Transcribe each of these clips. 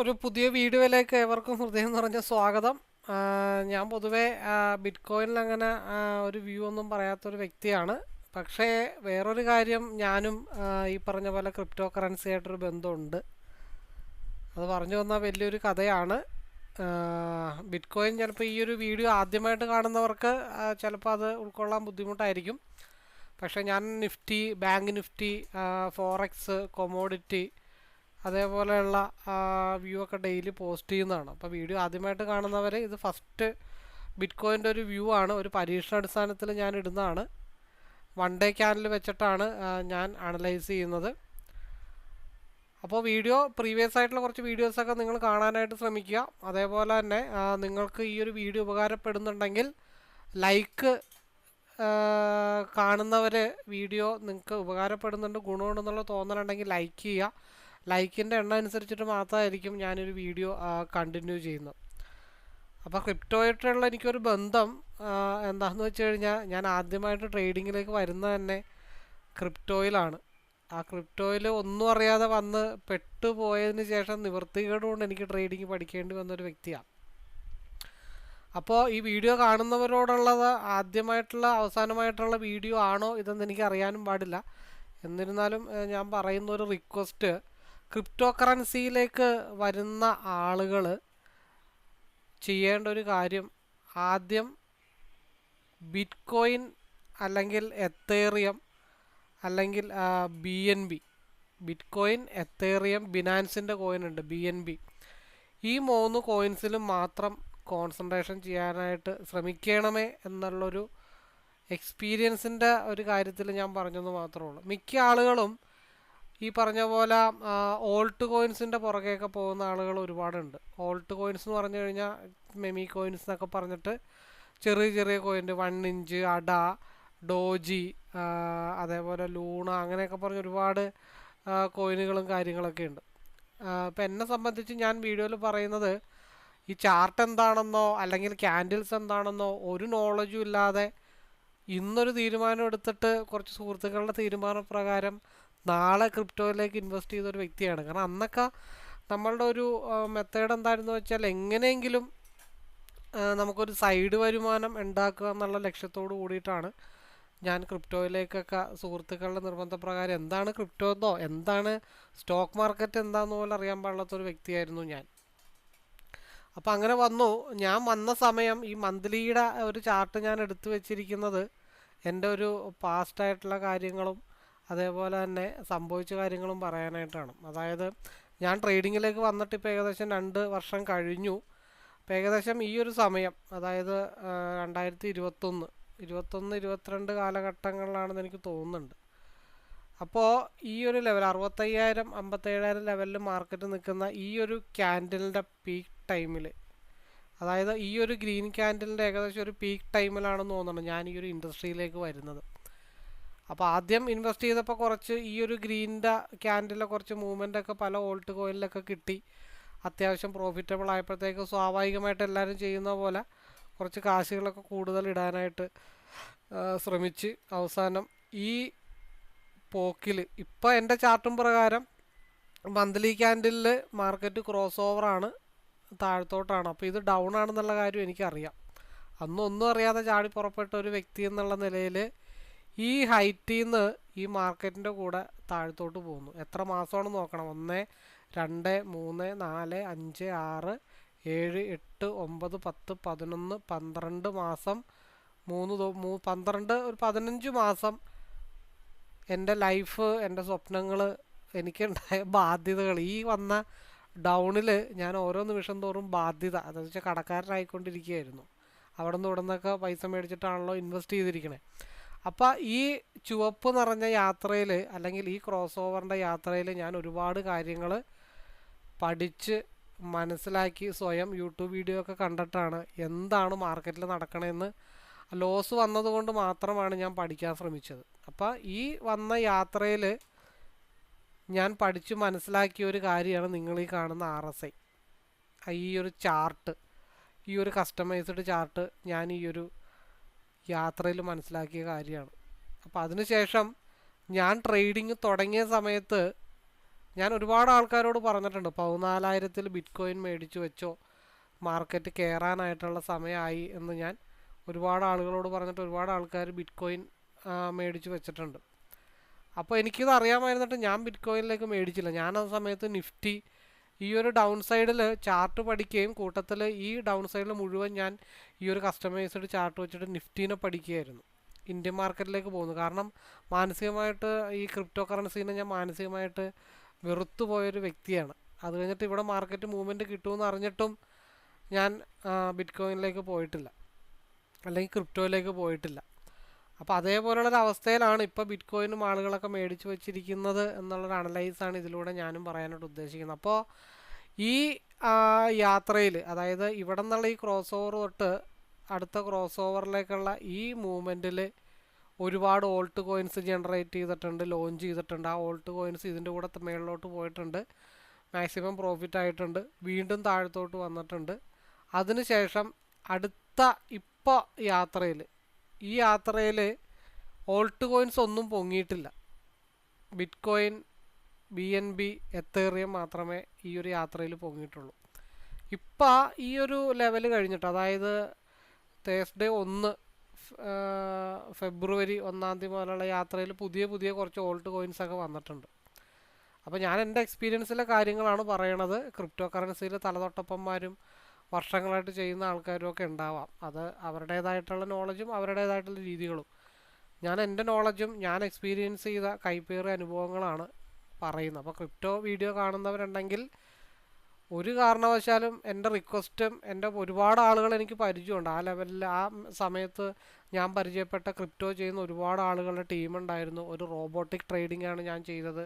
ഒരു പുതിയ വീഡിയോയിലേക്ക് ഏവർക്കും ഹൃദയം നിറഞ്ഞ സ്വാഗതം. ഞാൻ പൊതുവേ ബിറ്റ് കോയിനിൽ അങ്ങനെ ഒരു വ്യൂ ഒന്നും പറയാത്തൊരു വ്യക്തിയാണ്. പക്ഷേ വേറൊരു കാര്യം ഞാനും ഈ പറഞ്ഞ പോലെ ക്രിപ്റ്റോ കറൻസി ആയിട്ടൊരു ബന്ധമുണ്ട്. അത് പറഞ്ഞു വന്ന വലിയൊരു കഥയാണ്. ബിറ്റ് കോയിൻ ചിലപ്പോൾ ഈ ഒരു വീഡിയോ ആദ്യമായിട്ട് കാണുന്നവർക്ക് ചിലപ്പോൾ അത് ഉൾക്കൊള്ളാൻ ബുദ്ധിമുട്ടായിരിക്കും. പക്ഷേ ഞാൻ nifty bank nifty forex commodity അതേപോലെയുള്ള വ്യൂ ഒക്കെ ഡെയിലി പോസ്റ്റ് ചെയ്യുന്നതാണ്. അപ്പോൾ വീഡിയോ ആദ്യമായിട്ട് കാണുന്നവർ ഇത് ഫസ്റ്റ് ബിറ്റ് കോയിന്റെ ഒരു വ്യൂ ആണ്. ഒരു പരീക്ഷണാടിസ്ഥാനത്തിൽ ഞാൻ ഇടുന്നതാണ്. വൺ ഡേ ക്യാനിൽ വെച്ചിട്ടാണ് ഞാൻ അനലൈസ് ചെയ്യുന്നത്. അപ്പോൾ വീഡിയോ പ്രീവിയസ് ആയിട്ടുള്ള കുറച്ച് വീഡിയോസൊക്കെ നിങ്ങൾ കാണാനായിട്ട് ശ്രമിക്കുക. അതേപോലെ തന്നെ നിങ്ങൾക്ക് ഈ ഒരു വീഡിയോ ഉപകാരപ്പെടുന്നുണ്ടെങ്കിൽ ലൈക്ക് കാണുന്നവർ വീഡിയോ നിങ്ങൾക്ക് ഉപകാരപ്പെടുന്നുണ്ട് ഗുണമുണ്ടെന്നുള്ള തോന്നലുണ്ടെങ്കിൽ ലൈക്ക് ചെയ്യുക. ലൈക്കിന്റെ എണ്ണം അനുസരിച്ചിട്ട് മാത്രമായിരിക്കും ഞാനൊരു വീഡിയോ കണ്ടിന്യൂ ചെയ്യുന്നത്. അപ്പോൾ ക്രിപ്റ്റോയായിട്ടുള്ള എനിക്കൊരു ബന്ധം എന്താണെന്ന് വെച്ച് കഴിഞ്ഞാൽ ഞാൻ ആദ്യമായിട്ട് ട്രേഡിങ്ങിലേക്ക് വരുന്നത് തന്നെ ക്രിപ്റ്റോയിലാണ്. ആ ക്രിപ്റ്റോയിൽ ഒന്നും അറിയാതെ വന്ന് പെട്ടുപോയതിന് ശേഷം നിവൃത്തികേട് കൊണ്ട് എനിക്ക് ട്രേഡിങ് പഠിക്കേണ്ടി വന്നൊരു വ്യക്തിയാണ് അപ്പോൾ ഈ വീഡിയോ കാണുന്നവരോടുള്ളത് ആദ്യമായിട്ടുള്ള അവസാനമായിട്ടുള്ള വീഡിയോ ആണോ ഇതെന്ന് എനിക്ക് അറിയാനും പാടില്ല. എന്നിരുന്നാലും ഞാൻ പറയുന്ന ഒരു റിക്വസ്റ്റ് ക്രിപ്റ്റോ കറൻസിയിലേക്ക് വരുന്ന ആളുകൾ ചെയ്യേണ്ട ഒരു കാര്യം ആദ്യം ബിറ്റ്കോയിൻ അല്ലെങ്കിൽ എത്തേറിയം അല്ലെങ്കിൽ B N B. Bitcoin Ethereum ബിനാൻസിന്റെ coin ഉണ്ട് ബി എൻ ബി. ഈ മൂന്ന് കോയിൻസിലും മാത്രം കോൺസെൻട്രേഷൻ ചെയ്യാനായിട്ട് ശ്രമിക്കണമേ എന്നുള്ളൊരു എക്സ്പീരിയൻസിന്റെ ഒരു കാര്യത്തിൽ ഞാൻ പറഞ്ഞെന്ന് മാത്രമേ ഉള്ളൂ. മിക്ക ആളുകളും ഈ പറഞ്ഞ പോലെ ഓൾട്ട് കോയിൻസിന്റെ പുറകെയൊക്കെ പോകുന്ന ആളുകൾ ഒരുപാടുണ്ട്. ഓൾട്ട് കോയിൻസ് എന്ന് പറഞ്ഞു കഴിഞ്ഞാൽ മെമി കോയിൻസ് എന്നൊക്കെ പറഞ്ഞിട്ട് ചെറിയ ചെറിയ കോയിന്റെ വൺ ഇഞ്ച് അട ഡോജി അതേപോലെ ലൂണ അങ്ങനെയൊക്കെ പറഞ്ഞ് ഒരുപാട് കോയിനുകളും കാര്യങ്ങളൊക്കെ ഉണ്ട്. ഇപ്പം എന്നെ സംബന്ധിച്ച് ഞാൻ വീഡിയോയിൽ പറയുന്നത് ഈ ചാർട്ട് എന്താണെന്നോ അല്ലെങ്കിൽ ക്യാൻഡിൽസ് എന്താണെന്നോ ഒരു നോളജും ഇല്ലാതെ ഇന്നൊരു തീരുമാനം എടുത്തിട്ട് കുറച്ച് സുഹൃത്തുക്കളുടെ തീരുമാനപ്രകാരം നാളെ ക്രിപ്റ്റോയിലേക്ക് ഇൻവെസ്റ്റ് ചെയ്ത ഒരു വ്യക്തിയാണ്. കാരണം അന്നൊക്കെ നമ്മളുടെ ഒരു മെത്തേഡ് എന്തായിരുന്നു വെച്ചാൽ എങ്ങനെയെങ്കിലും നമുക്കൊരു സൈഡ് വരുമാനം ഉണ്ടാക്കുക എന്നുള്ള ലക്ഷ്യത്തോട് കൂടിയിട്ടാണ് ഞാൻ ക്രിപ്റ്റോയിലേക്കൊക്കെ സുഹൃത്തുക്കളുടെ നിർബന്ധപ്രകാരം എന്താണ് ക്രിപ്റ്റോ എന്നോ എന്താണ് സ്റ്റോക്ക് മാർക്കറ്റ് എന്താന്ന് പോലും അറിയാൻ പാടില്ലാത്തൊരു വ്യക്തിയായിരുന്നു ഞാൻ. അപ്പോൾ അങ്ങനെ വന്നു. ഞാൻ വന്ന സമയം ഈ മന്ത്ലിയുടെ ഒരു ചാർട്ട് ഞാൻ എടുത്തു വെച്ചിരിക്കുന്നത് എന്റെ ഒരു പാസ്റ്റായിട്ടുള്ള കാര്യങ്ങളും അതേപോലെ തന്നെ സംഭവിച്ച കാര്യങ്ങളും പറയാനായിട്ടാണ്. അതായത് ഞാൻ ട്രേഡിങ്ങിലേക്ക് വന്നിട്ട് ഇപ്പോൾ ഏകദേശം രണ്ട് വർഷം കഴിഞ്ഞു. അപ്പോൾ ഏകദേശം ഈ ഒരു സമയം അതായത് രണ്ടായിരത്തി ഇരുപത്തൊന്ന് ഇരുപത്തൊന്ന് ഇരുപത്തിരണ്ട് കാലഘട്ടങ്ങളിലാണെന്ന് എനിക്ക് തോന്നുന്നുണ്ട്. അപ്പോൾ ഈ ഒരു ലെവൽ അറുപത്തയ്യായിരം അമ്പത്തേഴായിരം ലെവലിൽ മാർക്കറ്റ് നിൽക്കുന്ന ഈ ഒരു ക്യാൻഡലിന്റെ പീക്ക് ടൈമിൽ അതായത് ഈ ഒരു ഗ്രീൻ ക്യാൻഡലിന്റെ ഏകദേശം ഒരു പീക്ക് ടൈമിലാണെന്ന് തോന്നുന്നുണ്ട് ഞാൻ ഈ ഒരു ഇൻഡസ്ട്രിയിലേക്ക് വരുന്നത്. അപ്പോൾ ആദ്യം ഇൻവെസ്റ്റ് ചെയ്തപ്പോൾ കുറച്ച് ഈ ഒരു ഗ്രീനിന്റെ ക്യാൻഡിലെ കുറച്ച് മൂവ്മെന്റ് ഒക്കെ പല ഓൾട്ട് കോയിലൊക്കെ കിട്ടി. അത്യാവശ്യം പ്രോഫിറ്റബിൾ ആയപ്പോഴത്തേക്ക് സ്വാഭാവികമായിട്ട് എല്ലാവരും ചെയ്യുന്ന പോലെ കുറച്ച് കാശുകളൊക്കെ കൂടുതൽ ഇടാനായിട്ട് ശ്രമിച്ച് അവസാനം ഈ പോക്കിൽ ഇപ്പോൾ എന്റെ ചാർട്ടും പ്രകാരം മന്ത്ലി ക്യാൻഡിലിൽ മാർക്കറ്റ് ക്രോസ് ഓവറാണ് താഴത്തോട്ടാണ്. അപ്പോൾ ഇത് ഡൗൺ ആണെന്നുള്ള കാര്യം എനിക്കറിയാം. അന്നൊന്നും അറിയാതെ ചാടി പുറപ്പെട്ട ഒരു വ്യക്തി എന്നുള്ള നിലയിൽ ഈ ഹൈറ്റിൽ നിന്ന് ഈ മാർക്കറ്റിന്റെ കൂടെ താഴത്തോട്ട് പോകുന്നു. എത്ര മാസമാണ് നോക്കണം? ഒന്ന് രണ്ട് മൂന്ന് നാല് അഞ്ച് ആറ് ഏഴ് എട്ട് ഒമ്പത് പത്ത് പതിനൊന്ന് പന്ത്രണ്ട് മാസം മൂന്ന് മൂ- പന്ത്രണ്ട് ഒരു പതിനഞ്ച് മാസം എന്റെ ലൈഫ് എന്റെ സ്വപ്നങ്ങൾ എനിക്കുണ്ടായ ബാധ്യതകൾ ഈ വന്ന ഡൗണിൽ ഞാൻ ഓരോ നിമിഷം തോറും ബാധ്യത അതെന്ന് വെച്ചാൽ കടക്കാരനായിക്കൊണ്ടിരിക്കുകയായിരുന്നു. അവിടെ നിന്ന് ഇവിടെ നിന്നൊക്കെ പൈസ മേടിച്ചിട്ടാണല്ലോ ഇൻവെസ്റ്റ് ചെയ്തിരിക്കണേ. അപ്പോൾ ഈ ചുവപ്പ് നിറഞ്ഞ യാത്രയിൽ അല്ലെങ്കിൽ ഈ ക്രോസ് ഓവറിന്റെ യാത്രയിൽ ഞാൻ ഒരുപാട് കാര്യങ്ങൾ പഠിച്ച് മനസ്സിലാക്കി സ്വയം യൂട്യൂബ് വീഡിയോ ഒക്കെ കണ്ടിട്ടാണ് എന്താണ് മാർക്കറ്റിൽ നടക്കണമെന്ന് ലോസ് വന്നതുകൊണ്ട് മാത്രമാണ് ഞാൻ പഠിക്കാൻ ശ്രമിച്ചത്. അപ്പോൾ ഈ വന്ന യാത്രയിൽ ഞാൻ പഠിച്ചു മനസ്സിലാക്കിയ ഒരു കാര്യമാണ് നിങ്ങൾ ഈ കാണുന്ന ആർ എസ് ഐ ഈ ഒരു ചാർട്ട് ഈ ഒരു കസ്റ്റമൈസ്ഡ് ചാർട്ട് ഞാൻ ഈ ഒരു യാത്രയിൽ മനസ്സിലാക്കിയ കാര്യമാണ്. അപ്പോൾ അതിനുശേഷം ഞാൻ ട്രേഡിങ് തുടങ്ങിയ സമയത്ത് ഞാൻ ഒരുപാട് ആൾക്കാരോട് പറഞ്ഞിട്ടുണ്ട്. പതിനാലായിരത്തിൽ ബിറ്റ് കോയിൻ മേടിച്ചു വെച്ചോ മാർക്കറ്റ് കയറാനായിട്ടുള്ള സമയമായി എന്ന് ഞാൻ ഒരുപാട് ആളുകളോട് പറഞ്ഞിട്ട് ഒരുപാട് ആൾക്കാർ ബിറ്റ് കോയിൻ മേടിച്ചു വെച്ചിട്ടുണ്ട്. അപ്പോൾ എനിക്കിത് അറിയാമായിരുന്നിട്ട് ഞാൻ ബിറ്റ് കോയിനിലേക്ക് മേടിച്ചില്ല. ഞാൻ ആ സമയത്ത് നിഫ്റ്റി ഈ ഒരു ഡൗൺ സൈഡിൽ ചാർട്ട് പഠിക്കുകയും കൂട്ടത്തിൽ ഈ ഡൗൺ സൈഡിൽ മുഴുവൻ ഞാൻ ഈ ഒരു കസ്റ്റമൈസ്ഡ് ചാർട്ട് വെച്ചിട്ട് നിഫ്റ്റീനെ പഠിക്കുകയായിരുന്നു. ഇന്ത്യൻ മാർക്കറ്റിലേക്ക് പോകുന്നു. കാരണം മാനസികമായിട്ട് ഈ ക്രിപ്റ്റോ കറൻസീനെ ഞാൻ മാനസികമായിട്ട് വെറുത്തു പോയൊരു വ്യക്തിയാണ്. അത് കഴിഞ്ഞിട്ട് ഇവിടെ മാർക്കറ്റ് മൂവ്മെന്റ് കിട്ടുമെന്ന് അറിഞ്ഞിട്ടും ഞാൻ ബിറ്റ് കോയിനിലേക്ക് പോയിട്ടില്ല. അല്ലെങ്കിൽ ക്രിപ്റ്റോയിലേക്ക് പോയിട്ടില്ല. അപ്പോൾ അതേപോലുള്ളൊരു അവസ്ഥയിലാണ് ഇപ്പോൾ ബിറ്റ് കോയിനും ആളുകളൊക്കെ മേടിച്ച് വെച്ചിരിക്കുന്നത് എന്നുള്ളൊരു അനലൈസാണ് ഇതിലൂടെ ഞാനും പറയാനായിട്ട് ഉദ്ദേശിക്കുന്നത്. അപ്പോൾ ഈ യാത്രയിൽ അതായത് ഇവിടെ നിന്നുള്ള ഈ ക്രോസ് ഓവർ തൊട്ട് അടുത്ത ക്രോസ് ഓവറിലേക്കുള്ള ഈ മൂവ്മെന്റിൽ ഒരുപാട് ഓൾട്ട് കോയിൻസ് ജനറേറ്റ് ചെയ്തിട്ടുണ്ട് ലോഞ്ച് ചെയ്തിട്ടുണ്ട്. ആ ഓൾട്ട് കോയിൻസ് ഇതിന്റെ കൂടെ മേളിലോട്ട് പോയിട്ടുണ്ട്. മാക്സിമം പ്രോഫിറ്റ് ആയിട്ടുണ്ട്. വീണ്ടും താഴത്തോട്ട് വന്നിട്ടുണ്ട്. അതിനുശേഷം അടുത്ത ഇപ്പോൾ യാത്രയിൽ ഈ യാത്രയിൽ ഓൾട്ട് കോയിൻസ് ഒന്നും പൊങ്ങിയിട്ടില്ല. Bitcoin B N B Ethereum മാത്രമേ ഈ ഒരു യാത്രയിൽ പൊങ്ങിയിട്ടുള്ളൂ. ഇപ്പം ഈ ഒരു ലെവൽ കഴിഞ്ഞിട്ട് അതായത് തേഴ്സ്ഡേ ഒന്ന് ഫെബ്രുവരി ഒന്നാം തീയതി മുതലുള്ള യാത്രയിൽ പുതിയ പുതിയ കുറച്ച് ഓൾട്ട് കോയിൻസ് ഒക്കെ വന്നിട്ടുണ്ട്. അപ്പോൾ ഞാൻ എന്റെ എക്സ്പീരിയൻസിലെ കാര്യങ്ങളാണ് പറയണത്. ക്രിപ്റ്റോ കറൻസിയിലെ തലതൊട്ടപ്പന്മാരും വർഷങ്ങളായിട്ട് ചെയ്യുന്ന ആൾക്കാരും ഒക്കെ ഉണ്ടാവാം. അത് അവരുടേതായിട്ടുള്ള നോളജും അവരുടേതായിട്ടുള്ള രീതികളും. ഞാൻ എന്റെ നോളജും ഞാൻ എക്സ്പീരിയൻസ് ചെയ്ത കൈപ്പേറിയ അനുഭവങ്ങളാണ് പറയുന്നത്. അപ്പോൾ ക്രിപ്റ്റോ വീഡിയോ കാണുന്നവരുണ്ടെങ്കിൽ ഒരു കാരണവശാലും എന്റെ റിക്വസ്റ്റും എന്റെ ഒരുപാട് ആളുകൾ എനിക്ക് പരിചയമുണ്ട്. ആ ലെവലിൽ ആ സമയത്ത് ഞാൻ പരിചയപ്പെട്ട ക്രിപ്റ്റോ ചെയ്യുന്ന ഒരുപാട് ആളുകളുടെ ടീമുണ്ടായിരുന്നു ഒരു റോബോട്ടിക് ട്രേഡിംഗ് ആണ് ഞാൻ ചെയ്തത്.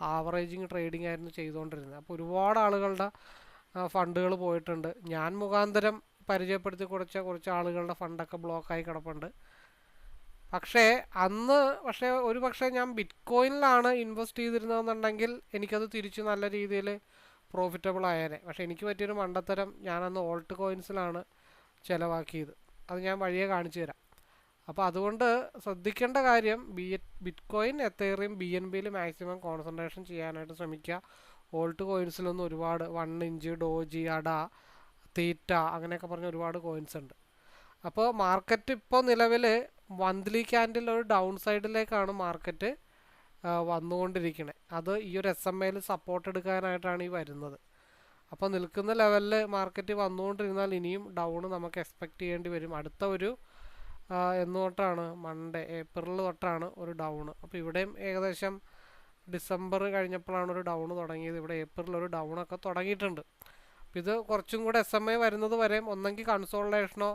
ആവറേജിങ് ട്രേഡിംഗ് ആയിരുന്നു ചെയ്തുകൊണ്ടിരുന്നത്. അപ്പോൾ ഒരുപാട് ആളുകളുടെ ഫണ്ടുകൾ പോയിട്ടുണ്ട്. ഞാൻ മുഖാന്തരം പരിചയപ്പെടുത്തി കുറച്ച കുറച്ച് ആളുകളുടെ ഫണ്ടൊക്കെ ബ്ലോക്കായി കിടപ്പുണ്ട്. പക്ഷേ അന്ന് പക്ഷേ ഒരു പക്ഷേ ഞാൻ ബിറ്റ് കോയിനിലാണ് ഇൻവെസ്റ്റ് ചെയ്തിരുന്നതെന്നുണ്ടെങ്കിൽ എനിക്കത് തിരിച്ച് നല്ല രീതിയിൽ പ്രോഫിറ്റബിൾ ആയേനെ. പക്ഷേ എനിക്ക് പറ്റിയൊരു മണ്ടത്തരം ഞാനന്ന് ഓൾട്ട് കോയിൻസിലാണ് ചിലവാക്കിയത്. അത് ഞാൻ വഴിയെ കാണിച്ചു തരാം. അപ്പോൾ അതുകൊണ്ട് ശ്രദ്ധിക്കേണ്ട കാര്യം B bitcoin എത്തേറിയും B N ബിയിൽ മാക്സിമം കോൺസെൻട്രേഷൻ ചെയ്യാനായിട്ട് ശ്രമിക്കുക. ഓൾട്ട് കോയിൻസിലൊന്നും ഒരുപാട് വൺ ഇഞ്ച് ഡോജി അട തീറ്റ അങ്ങനെയൊക്കെ പറഞ്ഞ ഒരുപാട് കോയിൻസ് ഉണ്ട്. അപ്പോൾ മാർക്കറ്റ് ഇപ്പോൾ നിലവിൽ മന്ത്ലി ക്യാൻഡിൽ ഒരു ഡൗൺ സൈഡിലേക്കാണ് മാർക്കറ്റ് വന്നുകൊണ്ടിരിക്കുന്നത് അത് ഈ ഒരു എസ് എം എയിൽ സപ്പോർട്ട് എടുക്കാനായിട്ടാണ് ഈ വരുന്നത്. അപ്പോൾ നിൽക്കുന്ന ലെവലിൽ മാർക്കറ്റ് വന്നുകൊണ്ടിരുന്നാൽ ഇനിയും ഡൗൺ നമുക്ക് എക്സ്പെക്റ്റ് ചെയ്യേണ്ടി വരും. അടുത്ത ഒരു എന്ന് തൊട്ടാണ് മൺഡേ ഏപ്രിൽ തൊട്ടാണ് ഒരു ഡൗൺ അപ്പോൾ ഇവിടെയും ഏകദേശം ഡിസംബർ കഴിഞ്ഞപ്പോഴാണ് ഒരു ഡൗൺ തുടങ്ങിയത്. ഇവിടെ ഏപ്രിൽ ഒരു ഒക്കെ തുടങ്ങിയിട്ടുണ്ട്. ഇത് കുറച്ചും കൂടെ എസ് എം ഐ വരുന്നത് വരെയും ഒന്നെങ്കിൽ കൺസോൾട്ടേഷനോ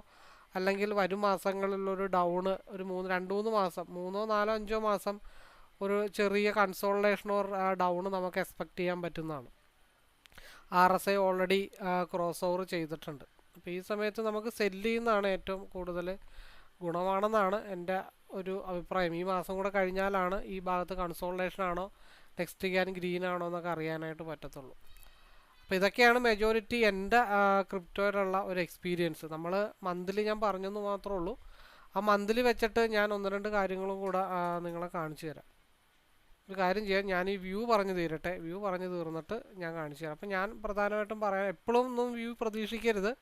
അല്ലെങ്കിൽ വരും മാസങ്ങളിലൊരു ഡൗണ് ഒരു മൂന്ന് രണ്ട് മൂന്ന് മാസം മൂന്നോ നാലോ അഞ്ചോ മാസം ഒരു ചെറിയ കൺസോൾട്ടേഷനോ ഡൗൺ നമുക്ക് എക്സ്പെക്റ്റ് ചെയ്യാൻ പറ്റുന്നതാണ്. R S I already cross over ചെയ്തിട്ടുണ്ട്. അപ്പോൾ ഈ സമയത്ത് നമുക്ക് സെല്ല് ചെയ്യുന്നതാണ് ഏറ്റവും കൂടുതൽ ഗുണമാണെന്നാണ് എന്റെ ഒരു അഭിപ്രായം. ഈ മാസം കൂടെ കഴിഞ്ഞാലാണ് ഈ ഭാഗത്ത് കൺസോൾട്ടേഷൻ ആണോ നെക്സ്റ്റ് ക്യാൻ ഗ്രീൻ ആണോ എന്നൊക്കെ അറിയാനായിട്ട് പറ്റത്തുള്ളൂ. അപ്പോൾ ഇതൊക്കെയാണ് മെജോറിറ്റി എന്റെ ക്രിപ്റ്റോയിലുള്ള ഒരു എക്സ്പീരിയൻസ് നമ്മൾ മന്ത്ലി ഞാൻ പറഞ്ഞെന്ന് മാത്രമേ ഉള്ളൂ. ആ മന്ത്ലി വെച്ചിട്ട് ഞാൻ ഒന്ന് രണ്ട് കാര്യങ്ങളും കൂടെ നിങ്ങളെ കാണിച്ചു തരാം. ഒരു കാര്യം ചെയ്യാം. ഞാൻ ഈ വ്യൂ പറഞ്ഞു തീരട്ടെ. വ്യൂ പറഞ്ഞു തീർന്നിട്ട് ഞാൻ കാണിച്ചു തരാം. അപ്പം ഞാൻ പ്രധാനമായിട്ടും പറയാം എപ്പോഴും ഒന്നും വ്യൂ പ്രതീക്ഷിക്കരുത്.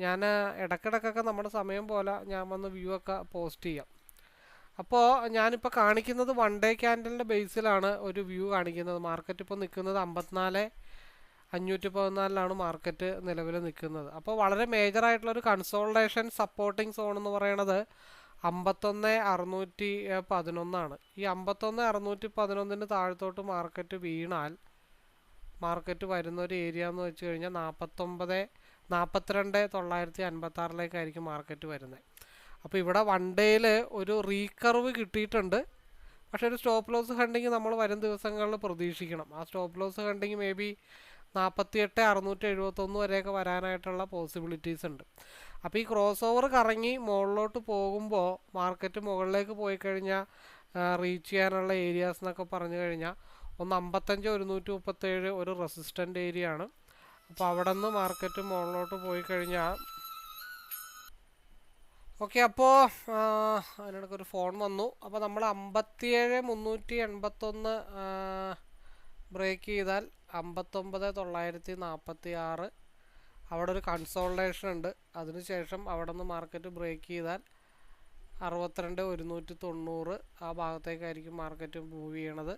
ഞാൻ ഇടക്കിടക്കൊക്കെ നമ്മുടെ സമയം പോലെ ഞാൻ വന്ന് വ്യൂ ഒക്കെ പോസ്റ്റ് ചെയ്യാം. അപ്പോൾ ഞാനിപ്പോൾ കാണിക്കുന്നത് വൺ ഡേ ക്യാൻഡലിന്റെ ബേസിലാണ് ഒരു വ്യൂ കാണിക്കുന്നത്. മാർക്കറ്റ് ഇപ്പോൾ നിൽക്കുന്നത് അമ്പത്തിനാല് അഞ്ഞൂറ്റി പതിനാലിലാണ് മാർക്കറ്റ് നിലവിൽ നിൽക്കുന്നത്. അപ്പോൾ വളരെ ഒരു കൺസോൾട്ടേഷൻ സപ്പോർട്ടിംഗ് സോൺ എന്ന് പറയുന്നത് അമ്പത്തൊന്ന് അറുന്നൂറ്റി പതിനൊന്നാണ്. ഈ അമ്പത്തൊന്ന് അറുന്നൂറ്റി പതിനൊന്നിന് താഴത്തോട്ട് മാർക്കറ്റ് വീണാൽ മാർക്കറ്റ് വരുന്ന ഒരു ഏരിയ എന്ന് വെച്ച് കഴിഞ്ഞാൽ നാൽപ്പത്തൊമ്പത് നാൽപ്പത്തിരണ്ട് തൊള്ളായിരത്തി അൻപത്തി ആറിലേക്കായിരിക്കും മാർക്കറ്റ് വരുന്നത്. അപ്പോൾ ഇവിടെ വൺ ഡേയിൽ ഒരു റീകർവ് കിട്ടിയിട്ടുണ്ട്. പക്ഷേ ഒരു സ്റ്റോപ്പ് ലോസ് ഹണ്ടിങ് നമ്മൾ വരും ദിവസങ്ങളിൽ പ്രതീക്ഷിക്കണം. ആ stop loss hunting maybe നാൽപ്പത്തി എട്ട് അറുന്നൂറ്റി എഴുപത്തൊന്ന് വരെയൊക്കെ വരാനായിട്ടുള്ള പോസിബിലിറ്റീസ് ഉണ്ട്. അപ്പോൾ ഈ ക്രോസ് ഓവർ കറങ്ങി മുകളിലോട്ട് പോകുമ്പോൾ മാർക്കറ്റ് മുകളിലേക്ക് പോയി കഴിഞ്ഞാൽ റീച്ച് ചെയ്യാനുള്ള ഏരിയാസ് എന്നൊക്കെ പറഞ്ഞു കഴിഞ്ഞാൽ ഒന്ന് അമ്പത്തഞ്ച് ഒരുന്നൂറ്റി മുപ്പത്തേഴ് ഒരു റെസിസ്റ്റന്റ് ഏരിയ ആണ്. അപ്പോൾ അവിടെ നിന്ന് മാർക്കറ്റ് മുകളിലോട്ട് പോയി കഴിഞ്ഞാൽ ഓക്കെ അപ്പോൾ അതിനിടയ്ക്കൊരു ഫോൺ വന്നു. അപ്പോൾ നമ്മൾ അമ്പത്തിയേഴ് മുന്നൂറ്റി എൺപത്തൊന്ന് ബ്രേക്ക് ചെയ്താൽ അമ്പത്തൊമ്പത് തൊള്ളായിരത്തി നാൽപ്പത്തി ആറ് അവിടെ ഒരു കൺസോൾട്ടേഷൻ ഉണ്ട്. അതിനുശേഷം അവിടെ നിന്ന് മാർക്കറ്റ് ബ്രേക്ക് ചെയ്താൽ അറുപത്തിരണ്ട് ഒരുന്നൂറ്റി തൊണ്ണൂറ്. ആ ഭാഗത്തേക്കായിരിക്കും മാർക്കറ്റ് മൂവ് ചെയ്യണത്.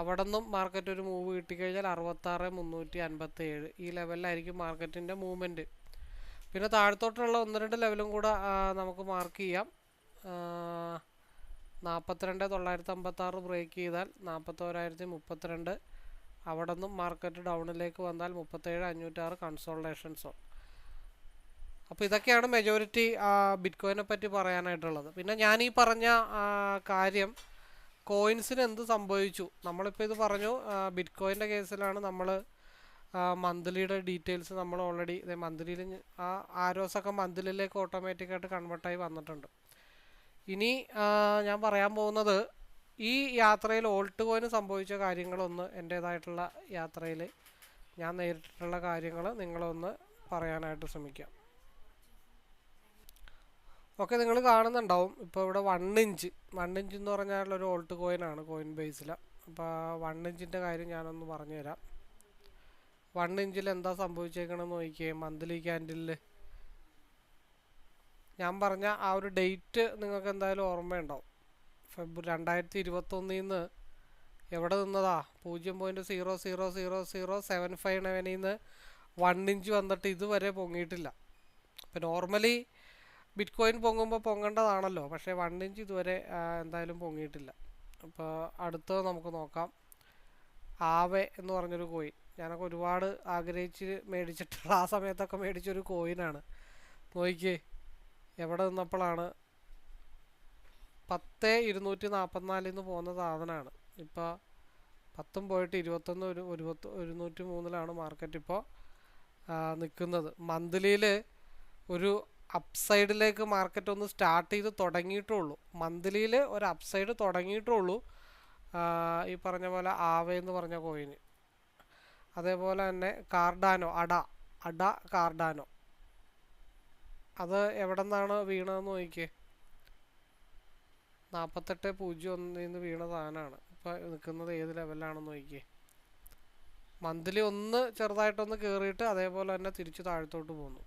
അവിടെ നിന്നും മാർക്കറ്റ് ഒരു മൂവ് കിട്ടിക്കഴിഞ്ഞാൽ അറുപത്താറ് മുന്നൂറ്റി അൻപത്തി ഏഴ് ഈ ലെവലിലായിരിക്കും മാർക്കറ്റിന്റെ മൂവ്മെന്റ് പിന്നെ താഴത്തോട്ടുള്ള ഒന്ന് രണ്ട് ലെവലും കൂടെ നമുക്ക് മാർക്ക് ചെയ്യാം. നാൽപ്പത്തിരണ്ട് തൊള്ളായിരത്തി അമ്പത്താറ് ബ്രേക്ക് ചെയ്താൽ നാൽപ്പത്തോരായിരത്തി മുപ്പത്തിരണ്ട് അവിടെ നിന്നും മാർക്കറ്റ് ഡൗണിലേക്ക് വന്നാൽ മുപ്പത്തേഴ് അഞ്ഞൂറ്റാറ് കൺസോൾട്ടേഷൻ സോൺ അപ്പോൾ ഇതൊക്കെയാണ് മെജോറിറ്റി ബിറ്റ് കോയിനെ പറ്റി പറയാനായിട്ടുള്ളത്. പിന്നെ ഞാൻ ഈ പറഞ്ഞ കാര്യം കോയിൻസിന് എന്ത് സംഭവിച്ചു? നമ്മളിപ്പോൾ ഇത് പറഞ്ഞു ബിറ്റ് കോയിന്റെ കേസിലാണ് നമ്മൾ മന്ത്ലിയുടെ ഡീറ്റെയിൽസ് നമ്മൾ ഓൾറെഡി മന്ത്ലിയിൽ ആ ആരോസൊക്കെ മന്ത്ലിയിലേക്ക് ഓട്ടോമാറ്റിക്കായിട്ട് കൺവേർട്ടായി വന്നിട്ടുണ്ട്. ഇനി ഞാൻ പറയാൻ പോകുന്നത് ഈ യാത്രയിൽ ഓൾട്ട് കോയിന് സംഭവിച്ച കാര്യങ്ങളൊന്ന് എന്റേതായിട്ടുള്ള യാത്രയിൽ ഞാൻ നേരിട്ടിട്ടുള്ള കാര്യങ്ങൾ നിങ്ങളൊന്ന് പറയാനായിട്ട് ശ്രമിക്കാം. ഓക്കെ നിങ്ങൾ കാണുന്നുണ്ടാവും. ഇപ്പോൾ ഇവിടെ വൺ ഇഞ്ച് വൺ ഇഞ്ച് എന്ന് പറഞ്ഞാൽ ഒരു ഓൾട്ട് കോയിനാണ് കോയിൻ ബേസിൽ അപ്പോൾ വൺ ഇഞ്ചിന്റെ കാര്യം ഞാനൊന്ന് പറഞ്ഞുതരാം. വൺ ഇഞ്ചിൽ എന്താ സംഭവിച്ചേക്കണം നോക്കിയേ മന്ത്ലി ക്യാൻഡിലിൽ ഞാൻ പറഞ്ഞ ആ ഒരു ഡേറ്റ് നിങ്ങൾക്ക് എന്തായാലും ഓർമ്മയുണ്ടാവും. ഫെബ്രുവരി രണ്ടായിരത്തി ഇരുപത്തൊന്നിൽ നിന്ന് എവിടെ നിന്നതാ? പൂജ്യം point zero zero zero zero seven five നയനിൽ നിന്ന് വൺ ഇഞ്ച് വന്നിട്ട് ഇതുവരെ പൊങ്ങിയിട്ടില്ല. ഇപ്പം നോർമലി ബിറ്റ് കോയിൻ പൊങ്ങുമ്പോൾ പൊങ്ങേണ്ടതാണല്ലോ പക്ഷേ വൺ ഇഞ്ച് ഇതുവരെ എന്തായാലും പൊങ്ങിയിട്ടില്ല. അപ്പോൾ അടുത്തത് നമുക്ക് നോക്കാം. ആവേ എന്ന് പറഞ്ഞൊരു കോയിൻ ഞാനൊക്കെ ഒരുപാട് ആഗ്രഹിച്ച് മേടിച്ചിട്ടുള്ള ആ സമയത്തൊക്കെ മേടിച്ചൊരു കോയിനാണ്. നോക്കിക്കേ എവിടെ നിന്നപ്പോഴാണ് പത്ത് ഇരുന്നൂറ്റി നാൽപ്പത്തിനാലിൽ നിന്ന് പോകുന്ന സാധനമാണ് ഇപ്പോൾ പത്തും പോയിട്ട് ഇരുപത്തൊന്ന് ഒരു ഒരുപത്ത് ഒരുന്നൂറ്റി മൂന്നിലാണ് മാർക്കറ്റ് ഇപ്പോൾ നിൽക്കുന്നത്. മന്ത്ലിയിൽ ഒരു അപ്സൈഡിലേക്ക് മാർക്കറ്റ് ഒന്ന് സ്റ്റാർട്ട് ചെയ്ത് തുടങ്ങിയിട്ടുള്ളൂ. മന്ത്ലിയിൽ ഒരു അപ്സൈഡ് തുടങ്ങിയിട്ടുള്ളൂ ഈ പറഞ്ഞ പോലെ ആവേ എന്ന് പറഞ്ഞ കോയിന്. അതേപോലെ തന്നെ കാർഡാനോ അട അട കാർഡാനോ. അത് എവിടെ നിന്നാണ് വീണതെന്ന് നോക്കിയേ. നാൽപ്പത്തെട്ട് പൂജ്യം ഒന്നിൽ നിന്ന് വീണ സാധനമാണ് ഇപ്പോൾ നിൽക്കുന്നത് ഏത് ലെവലിലാണെന്ന് നോക്കിയേ. മന്ത്ലി ഒന്ന് ചെറുതായിട്ടൊന്ന് കയറിയിട്ട് അതേപോലെ തന്നെ തിരിച്ച് താഴത്തോട്ട് പോന്നു.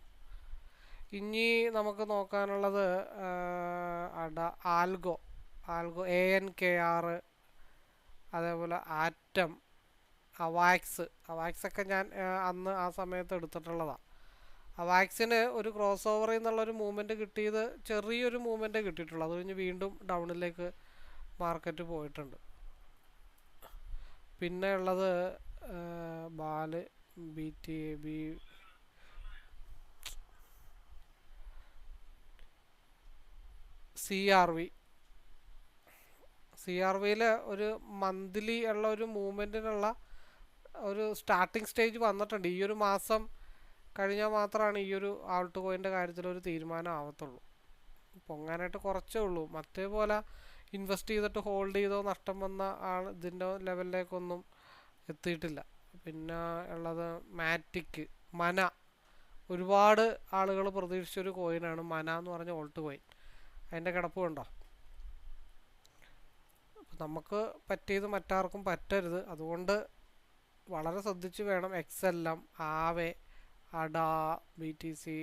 ഇനി നമുക്ക് നോക്കാനുള്ളത് അട algo. Algo A N K ആറ്. അതേപോലെ ആറ്റം. അവാക്സ് അവാക്സൊക്കെ ഞാൻ അന്ന് ആ സമയത്ത് എടുത്തിട്ടുള്ളതാണ് അവാക്സിന് ഒരു ക്രോസ് ഓവറിൽ നിന്നുള്ളൊരു മൂവ്മെന്റ് കിട്ടിയത് ചെറിയൊരു മൂവ്മെന്റ് കിട്ടിയിട്ടുള്ളൂ. അത് കഴിഞ്ഞ് വീണ്ടും ഡൗണിലേക്ക് മാർക്കറ്റ് പോയിട്ടുണ്ട്. പിന്നെ ഉള്ളത് bal B T B C R V. C R വിയിൽ ഒരു മന്ത്ലി ഉള്ള ഒരു മൂവ്മെന്റിനുള്ള ഒരു സ്റ്റാർട്ടിംഗ് സ്റ്റേജ് വന്നിട്ടുണ്ട്. ഈ ഒരു മാസം കഴിഞ്ഞാൽ മാത്രമാണ് ഈ ഒരു ആൾട്ട് കോയിന്റെ കാര്യത്തിൽ ഒരു തീരുമാനം ആവത്തുള്ളൂ. പൊങ്ങാനായിട്ട് കുറച്ചേ ഉള്ളൂ. മറ്റേ പോലെ ഇൻവെസ്റ്റ് ചെയ്തിട്ട് ഹോൾഡ് ചെയ്തോ നഷ്ടം വന്ന ആൾ ഇതിന്റെ ലെവലിലേക്കൊന്നും എത്തിയിട്ടില്ല. പിന്നെ ഉള്ളത് മാറ്റിക് മന. ഒരുപാട് ആളുകൾ പ്രതീക്ഷിച്ചൊരു കോയിനാണ് മന എന്ന് പറഞ്ഞ ഓൾട്ട് കോയിൻ അതിന്റെ കിടപ്പ് കണ്ടോ? നമുക്ക് പറ്റിയത് മറ്റാർക്കും പറ്റരുത്. അതുകൊണ്ട് വളരെ ശ്രദ്ധിച്ച് വേണം എക്സ് എല്ലാം ആവെ അഡ ബി ടി സി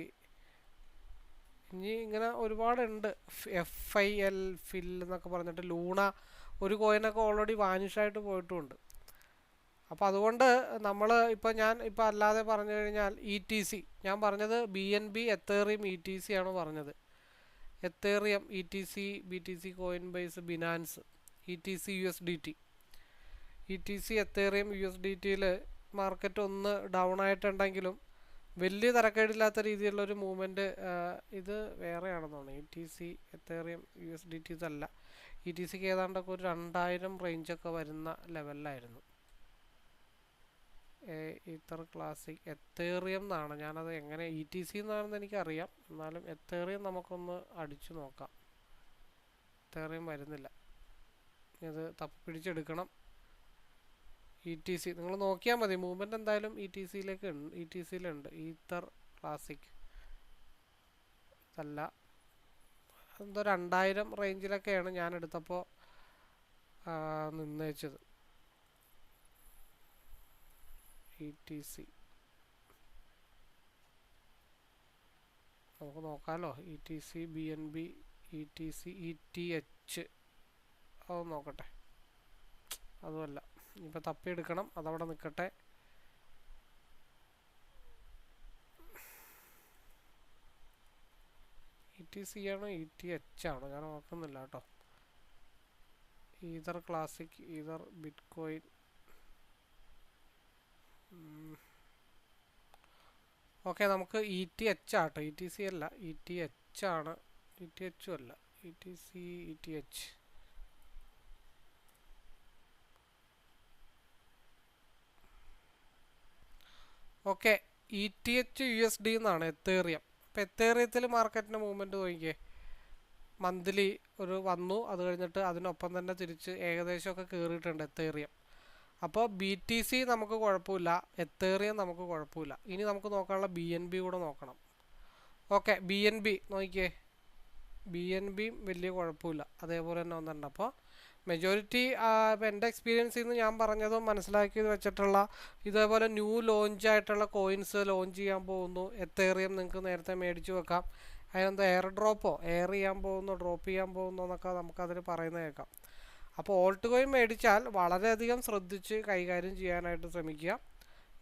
ഇനി ഇങ്ങനെ ഒരുപാടുണ്ട്. എഫ് ഐ എൽ ഫിൽ എന്നൊക്കെ പറഞ്ഞിട്ട് ലൂണ ഒരു കോയിനൊക്കെ ഓൾറെഡി വാനിഷായിട്ട് പോയിട്ടുമുണ്ട് അപ്പോൾ അതുകൊണ്ട് നമ്മൾ ഇപ്പോൾ ഞാൻ ഇപ്പോൾ അല്ലാതെ പറഞ്ഞു കഴിഞ്ഞാൽ ഇ ടി സി ഞാൻ പറഞ്ഞത് B N B Ethereum E T C ആണ് പറഞ്ഞത്. Ethereum E T C B T C Coinbase Binance E T C U S D T E T C Ethereum U S D ടിയിൽ market ഒന്ന് down ആയിട്ടുണ്ടെങ്കിലും വലിയ തരക്കേടില്ലാത്ത രീതിയിലുള്ള ഒരു movement ഇത് വേറെയാണെന്ന് തോന്നുന്നു E T C Ethereum U S D T ഇതല്ല ഇ ടി സിക്ക് ഏതാണ്ടൊക്കെ ഒരു രണ്ടായിരം റേഞ്ചൊക്കെ വരുന്ന ലെവലിലായിരുന്നു ഇത്ര ക്ലാസിക് എത്തേറിയം എന്നാണ്. ഞാനത് എങ്ങനെ ഇ ടി സി എന്നാണെന്ന് എനിക്കറിയാം. എന്നാലും എത്തേറിയം നമുക്കൊന്ന് അടിച്ചു നോക്കാം. എത്തേറിയം വരുന്നില്ല. ഇത് തപ്പി പിടിച്ചെടുക്കണം. ഇ ടി സി നിങ്ങൾ നോക്കിയാൽ മതി. മൂവ്മെന്റ് എന്തായാലും ഇ ടി സിയിലേക്ക് ഉണ്ട്. ഇ ടി സിയിലുണ്ട് ഈത്തർ ക്ലാസിക് അല്ല എന്തോ രണ്ടായിരം റേഞ്ചിലൊക്കെയാണ് ഞാൻ എടുത്തപ്പോൾ നിന്നേച്ചത്. ഇ ടി സി നമുക്ക് നോക്കാമല്ലോ E T C B N B E T C E T H അത് നോക്കട്ടെ. അതുമല്ല. ഇനിയിപ്പോൾ തപ്പിയെടുക്കണം അതവിടെ നിൽക്കട്ടെ ഇ ടി സി ആണോ? ഇ ടി എച്ച് ആണോ? ഞാൻ ഓർക്കുന്നില്ല കേട്ടോ. Ether Classic Ether bitcoin okay നമുക്ക് ഇ ടി എച്ച് ആട്ടോ. ഇ ടി സി അല്ല. ഇ ടി എച്ച് ആണ്. ഇ ടി എച്ചും അല്ല. E T C E T H okay E T H U S D എന്നാണ് എത്തേറിയം. അപ്പോൾ എത്തേറിയത്തിൽ മാർക്കറ്റിന്റെ മൂവ്മെന്റ് നോക്കിയേ മന്ത്ലി ഒരു വന്നു അത് കഴിഞ്ഞിട്ട് അതിനൊപ്പം തന്നെ തിരിച്ച് ഏകദേശമൊക്കെ കയറിയിട്ടുണ്ട് എത്തേറിയം. അപ്പോൾ ബി ടി സി നമുക്ക് കുഴപ്പമില്ല എത്തേറിയം നമുക്ക് കുഴപ്പമില്ല. ഇനി നമുക്ക് നോക്കാനുള്ള ബി എൻ ബി കൂടെ നോക്കണം. ഓക്കെ ബി എൻ ബി നോക്കിയേ ബി എൻ ബിയും വലിയ കുഴപ്പമില്ല അതേപോലെ തന്നെ ഒന്നുണ്ട്. അപ്പോൾ മെജോറിറ്റി ഇപ്പോൾ എന്റെ എക്സ്പീരിയൻസിൽ നിന്ന് ഞാൻ പറഞ്ഞതും മനസ്സിലാക്കിയത് വെച്ചിട്ടുള്ള ഇതേപോലെ ന്യൂ ലോഞ്ച് ആയിട്ടുള്ള കോയിൻസ് ലോഞ്ച് ചെയ്യാൻ പോകുന്നു. എത്തേറിയം നിങ്ങൾക്ക് നേരത്തെ മേടിച്ച് വെക്കാം. അതിനെന്താ എയർ ഡ്രോപ്പോ എയർ ചെയ്യാൻ പോകുന്നു? ഡ്രോപ്പ് ചെയ്യാൻ പോകുന്നു എന്നൊക്കെ നമുക്കതിൽ പറയുന്നത് കേൾക്കാം. അപ്പോൾ ഓൾട്ട് കോയിൻ മേടിച്ചാൽ വളരെയധികം ശ്രദ്ധിച്ച് കൈകാര്യം ചെയ്യാനായിട്ട് ശ്രമിക്കുക.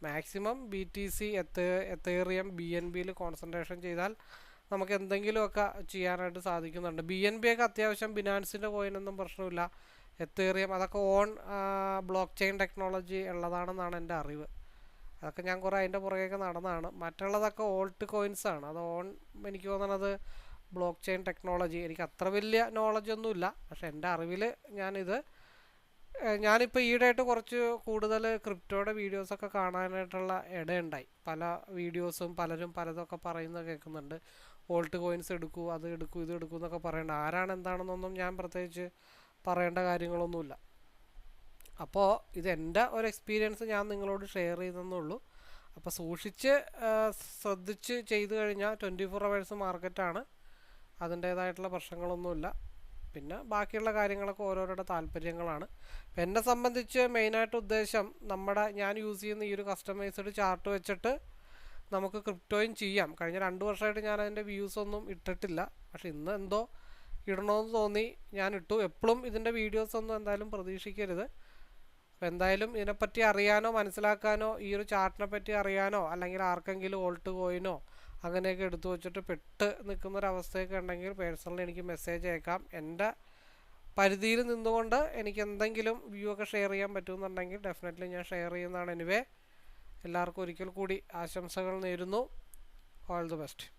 മാക്സിമം ബി ടി സി എത്തേ എത്തേറിയം ബി എൻ ബിയിൽ കോൺസെൻട്രേഷൻ ചെയ്താൽ നമുക്ക് എന്തെങ്കിലുമൊക്കെ ചെയ്യാനായിട്ട് സാധിക്കുന്നുണ്ട്. ബി എൻ ബി ഒക്കെ അത്യാവശ്യം ബിനാൻസിന്റെ കോയിനൊന്നും പ്രശ്നമില്ല. എത്തേറിയം അതൊക്കെ ഓൺ ബ്ലോക്ക് ചെയിൻ ടെക്നോളജി ഉള്ളതാണെന്നാണ് എന്റെ അറിവ്. അതൊക്കെ ഞാൻ കുറേ അതിന്റെ പുറകെയൊക്കെ നടന്നതാണ് മറ്റുള്ളതൊക്കെ ഓൾട്ട് കോയിൻസ് ആണ്. അത് ഓൺ എനിക്ക് തോന്നണത് ബ്ലോക്ക് ചെയിൻ ടെക്നോളജി എനിക്ക് അത്ര വലിയ നോളജ് ഒന്നുമില്ല പക്ഷെ എന്റെ അറിവിൽ ഞാനിത് ഞാനിപ്പോൾ ഈയിടെയായിട്ട് കുറച്ച് കൂടുതൽ ക്രിപ്റ്റോയുടെ വീഡിയോസൊക്കെ കാണാനായിട്ടുള്ള ഇടയുണ്ടായി. പല വീഡിയോസും പലരും പലതൊക്കെ പറയുന്നത് കേൾക്കുന്നുണ്ട്. ഓൾട്ട് കോയിൻസ് എടുക്കൂ അത് എടുക്കൂ ഇത് എടുക്കൂ എന്നൊക്കെ പറയുന്നുണ്ട്. ആരാണ് എന്താണെന്നൊന്നും ഞാൻ പ്രത്യേകിച്ച് പറയേണ്ട കാര്യങ്ങളൊന്നുമില്ല. അപ്പോൾ ഇത് എന്റെ ഒരു എക്സ്പീരിയൻസ് ഞാൻ നിങ്ങളോട് ഷെയർ ചെയ്തെന്നുള്ളൂ. അപ്പോൾ സൂക്ഷിച്ച് ശ്രദ്ധിച്ച് ചെയ്തു കഴിഞ്ഞാൽ ട്വന്റി ഫോർ അവേഴ്സ് മാർക്കറ്റാണ് അതിന്റേതായിട്ടുള്ള പ്രശ്നങ്ങളൊന്നുമില്ല. പിന്നെ ബാക്കിയുള്ള കാര്യങ്ങളൊക്കെ ഓരോരുടെ താല്പര്യങ്ങളാണ്. അപ്പം എന്നെ സംബന്ധിച്ച് മെയിനായിട്ട് ഉദ്ദേശം നമ്മുടെ ഞാൻ യൂസ് ചെയ്യുന്ന ഈ ഒരു കസ്റ്റമൈസ്ഡ് ചാർട്ട് വെച്ചിട്ട് നമുക്ക് ക്രിപ്റ്റോയും ചെയ്യാം. കഴിഞ്ഞ രണ്ട് വർഷമായിട്ട് ഞാൻ അതിന്റെ വ്യൂസ് ഒന്നും ഇട്ടിട്ടില്ല. പക്ഷെ ഇന്ന് എന്തോ ഇടണമെന്ന് തോന്നി. ഞാൻ ഇട്ടു. എപ്പോഴും ഇതിന്റെ വീഡിയോസ് ഒന്നും എന്തായാലും പ്രതീക്ഷിക്കരുത്. അപ്പോൾ എന്തായാലും ഇതിനെപ്പറ്റി അറിയാനോ മനസ്സിലാക്കാനോ ഈ ഒരു ചാർട്ടിനെ പറ്റി അറിയാനോ അല്ലെങ്കിൽ ആർക്കെങ്കിലും ഓൾട്ട് കോയിനോ അങ്ങനെയൊക്കെ എടുത്തു വെച്ചിട്ട് പെട്ട് നിൽക്കുന്ന ഒരു അവസ്ഥയൊക്കെ ഉണ്ടെങ്കിൽ പേഴ്സണലി എനിക്ക് മെസ്സേജ് അയക്കാം. എന്റെ പരിധിയിൽ നിന്നുകൊണ്ട് എനിക്ക് എന്തെങ്കിലും വ്യൂ ഒക്കെ ഷെയർ ചെയ്യാൻ പറ്റുമെന്നുണ്ടെങ്കിൽ ഡെഫിനറ്റ്ലി ഞാൻ ഷെയർ ചെയ്യുന്നതാണ്. എനിവേ എല്ലാവർക്കും ഒരിക്കൽ കൂടി ആശംസകൾ നേരുന്നു. All the best